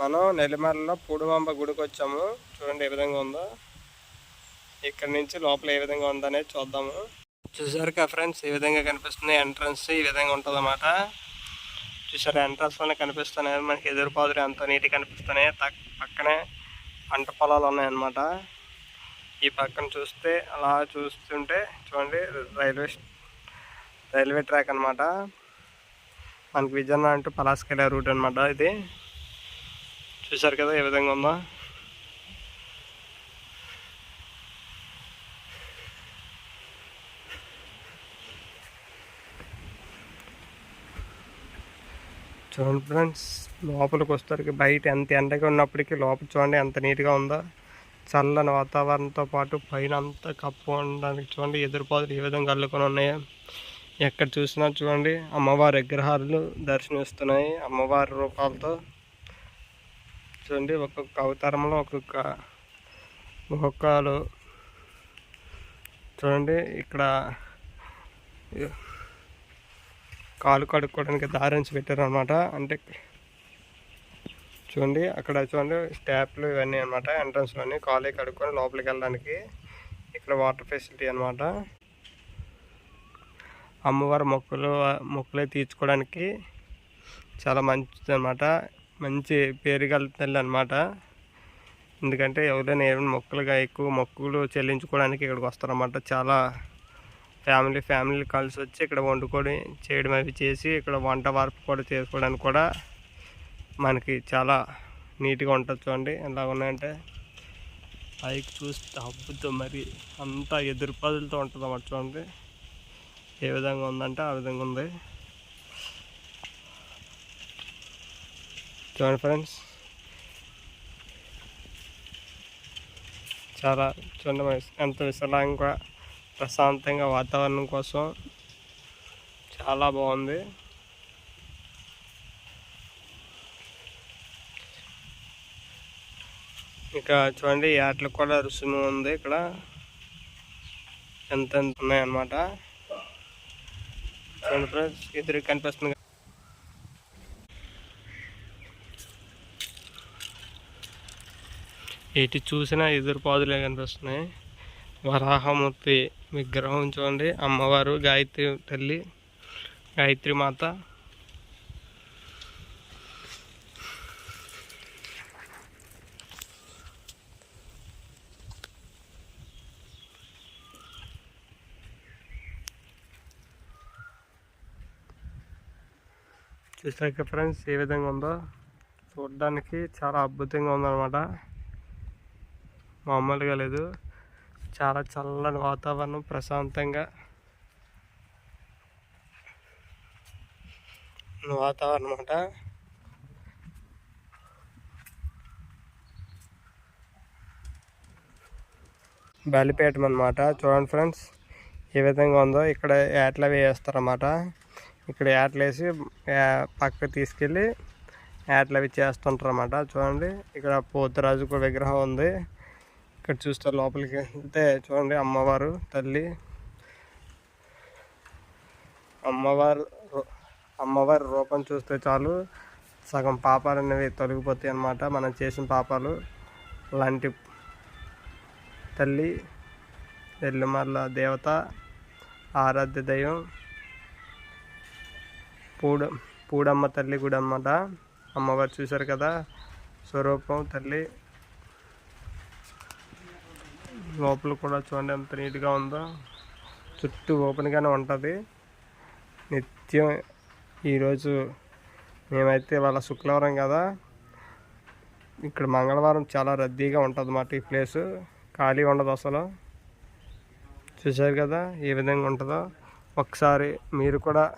మనం నెల్లిమర్లలో పూడిమాంబ గుడికి వచ్చాము చూడండి ఏ విధంగా ఉందో. ఇక్కడ నుంచి లోపల ఏ విధంగా ఉందనేది చూద్దాము. చూసారు కదా ఫ్రెండ్స్ ఈ విధంగా కనిపిస్తుంది ఎంట్రన్స్. ఈ విధంగా ఉంటుంది అన్నమాట చూసారు ఎంట్రన్స్ కనిపిస్తున్నాయి. మనకి ఎదురుపాదులు ఎంత నీట్గా కనిపిస్తున్నాయి. తక్- పక్కనే పంట పొలాలు ఉన్నాయన్నమాట. ఈ పక్కన చూస్తే అలా చూస్తుంటే చూడండి రైల్వే రైల్వే ట్రాక్ అన్నమాట. మనకి విజయనగరం అంటూ పలాస్కెళ్ళే రూట్ అన్నమాట ఇది. చూసారు కదా ఏ విధంగా ఉందా? చూడండి ఫ్రెండ్స్ లోపలికి వస్తారు. బయట ఎంత ఎండగా ఉన్నప్పటికీ లోపల చూడండి ఎంత నీట్గా ఉందో. చల్లని వాతావరణంతో పాటు పైన అంతా కప్పు ఉండడానికి చూడండి ఎదురుపాదులు ఏ విధంగా అల్లుకొని ఉన్నాయో. ఎక్కడ చూసినా చూడండి అమ్మవారి విగ్రహాలు దర్శనమిస్తున్నాయి. అమ్మవారి రూపాలతో చూడండి ఒక్కొక్క అవతారంలో ఒక్కొక్క ముఖాలు చూడండి ఇక్కడ కాలు కడుక్కోవడానికి దారించి పెట్టారు అనమాట అంటే చూడండి అక్కడ చూడండి స్టాప్లు ఇవన్నీ అనమాట ఎంట్రన్స్లోని కాలు కడుక్కొని లోపలికి వెళ్ళడానికి ఇక్కడ వాటర్ ఫెసిలిటీ అనమాట అమ్మవారి మొక్కలు మొక్కలే తీర్చుకోవడానికి చాలా మంచిది అనమాట మంచి పేరు గల తల్లి అనమాట ఎందుకంటే ఎవరైనా ఏమైనా మొక్కలుగా ఎక్కువ మొక్కులు చెల్లించుకోవడానికి ఇక్కడికి వస్తారన్నమాట. చాలా ఫ్యామిలీ ఫ్యామిలీ కలిసి వచ్చి ఇక్కడ వండుకొని చేయడం అవి చేసి ఇక్కడ వంట వార్పు కూడా చేసుకోవడానికి కూడా మనకి చాలా నీట్గా ఉంటుంది చూడండి. ఎలా ఉన్నాయంటే పైకి చూస్తే అబ్బుతో మరి. అంతా ఎదురుపదులతో ఉంటుంది అన్నమాట చూడండి. ఏ విధంగా ఉందంటే ఆ విధంగా ఉంది. చూడండి ఫ్రెండ్స్. చాలా చూడండి ఎంత విశాలంగా ప్రశాంతంగా వాతావరణం కోసం చాలా బాగుంది. ఇక చూడండి యాట్లకు కూడా రుసుము ఉంది ఇక్కడ. ఎంతెంత ఎంత ఉన్నాయన్నమాట. చూడండి ఫ్రెండ్స్ ఎదురు కనిపిస్తుంది ఎటు చూసినా ఎదురు పాదులే కనిపిస్తున్నాయి. వరాహమూర్తి విగ్రహం చూడండి. అమ్మవారు గాయత్రి తల్లి గాయత్రి మాత. చూసాక ఫ్రెండ్స్ ఏ విధంగా ఉందో? చూడడానికి చాలా అద్భుతంగా ఉందన్నమాట. మామూలుగా లేదు. చాలా చల్లని వాతావరణం ప్రశాంతంగా. వాతావరణం అన్నమాట బలిపేటం అనమాట చూడండి ఫ్రెండ్స్ ఏ విధంగా ఉందో ఇక్కడ ఏట్ల వేస్తారన్నమాట. ఇక్కడ ఏటలు వేసి పక్కకు తీసుకెళ్ళి ఏటలు అవి చేస్తుంటారు అన్నమాట చూడండి ఇక్కడ పోతురాజు విగ్రహం ఉంది. ఇక్కడ చూస్తే లోపలికి. వెళ్తే చూడండి అమ్మవారు తల్లి. అమ్మవారు రూ- అమ్మవారి రూపం చూస్తే చాలు. సగం పాపాలు అనేవి తొలగిపోతాయి అన్నమాట. మనం చేసిన పాపాలు. లాంటి తల్లి ఎల్లుమర్ల దేవత ఆరాధ్య దైవం పూడ పూడమ్మ తల్లి కూడా అన్నమాట. అమ్మవారు చూశారు కదా స్వరూపం తల్లి. లోపల కూడా చూడండి ఎంత నీట్గా ఉందో. చుట్టూ ఓపెన్గానే ఉంటుంది. నిత్యం ఈరోజు మేమైతే వాళ్ళ శుక్రవారం కదా. ఇక్కడ మంగళవారం చాలా రద్దీగా ఉంటుంది అన్నమాట ఈ ప్లేసు. ఖాళీ ఉండదు అసలు. చూశారు కదా ఏ విధంగా ఉంటుందో. ఒకసారి మీరు కూడా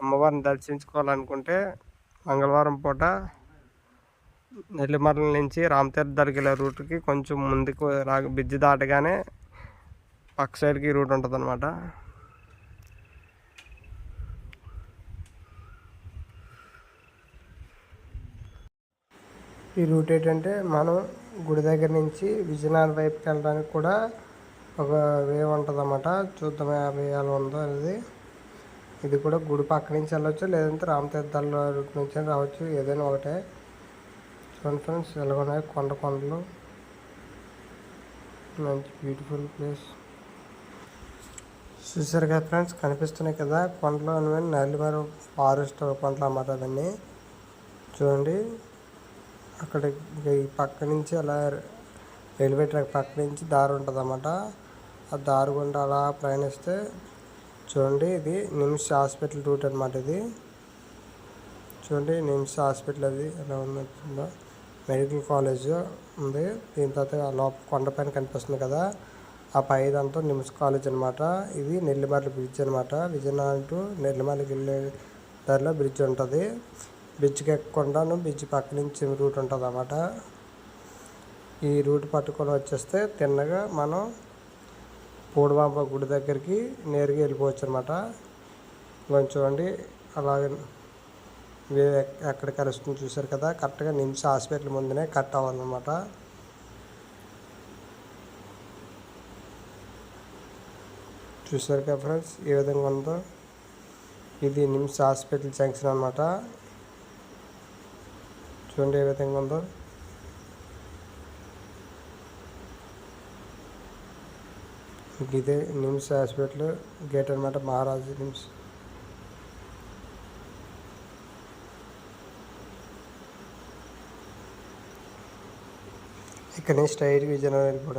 అమ్మవారిని దర్శించుకోవాలనుకుంటే మంగళవారం పూట నెల్లిమర్ల నుంచి రామతీర్థ దగ్గర రూట్కి కొంచెం ముందుకు రా బ్రిడ్జ్ దాటగానే పక్క సైడ్కి రూట్ ఉంటుంది అనమాట ఈ రూట్ ఏంటంటే మనం గుడి దగ్గర నుంచి విజయనగరం వైపుకి వెళ్ళడానికి కూడా ఒక వే ఉంటుంది అన్నమాట చూద్దాం ఆ వే ఎలా ఉందో అనేది. ఇది కూడా గుడి పక్క నుంచి వెళ్ళొచ్చు లేదంటే రామతీర్థాల రూట్ నుంచి రావచ్చు ఏదైనా ఒకటే. చూడండి ఫ్రెండ్స్ ఎలా ఉన్నాయి కొండ కొండలు. మంచి బ్యూటిఫుల్ ప్లేస్ చూసారు కదా ఫ్రెండ్స్ కనిపిస్తున్నాయి కదా కొండలు అనేవి. నల్లిమర ఫారెస్ట్ కొండలు అన్నమాట అవన్నీ. చూడండి అక్కడ ఈ పక్క నుంచి అలా రైల్వే ట్రాక్ పక్క నుంచి దారి ఉంటుంది అన్నమాట ఆ దారి గుండా అలా ప్రయాణిస్తే చూడండి ఇది నిమ్స్ హాస్పిటల్ రూట్ అనమాట ఇది. చూడండి నిమ్స్ హాస్పిటల్ అది ఎలా ఉందో మెడికల్ కాలేజ్ ఉంది. దీని తర్వాత లోపల కొండపైన కనిపిస్తుంది కదా. ఆ పైదంతా నిమ్స్ కాలేజ్ అనమాట ఇది నెల్లిమర్ల బ్రిడ్జ్ అనమాట విజయనగరం టు నెల్లిమర్లకి వెళ్ళే దారిలో బ్రిడ్జ్ ఉంటుంది. బ్రిడ్జ్కి ఎక్కకుండాను బ్రిడ్జ్ పక్క నుంచి రూట్ ఉంటుంది అన్నమాట. ఈ రూట్ పట్టుకొని వచ్చేస్తే తిన్నగా మనం పూడబాంబ గుడి దగ్గరికి నేరుగా వెళ్ళిపోవచ్చు అనమాట కొంచెం చూడండి. అలాగే వే- ఎక్కడ కలుస్తుంది చూసారు కదా కరెక్ట్గా నిమ్స్ హాస్పిటల్ ముందునే కట్ అవ్వాలన్నమాట. చూసారు కదా ఫ్రెండ్స్ ఏ విధంగా ఉందో. ఇది నిమ్స్ హాస్పిటల్ జంక్షన్ అనమాట చూడండి ఏ విధంగా ఉందో. ఇదే నిమ్స్ హాస్పిటల్ గేట్ అనమాట మహారాజు నిమ్స్. ఇక్కడ నుంచి స్ట్రైట్ విజయనగరం వెళ్ళిపోవడం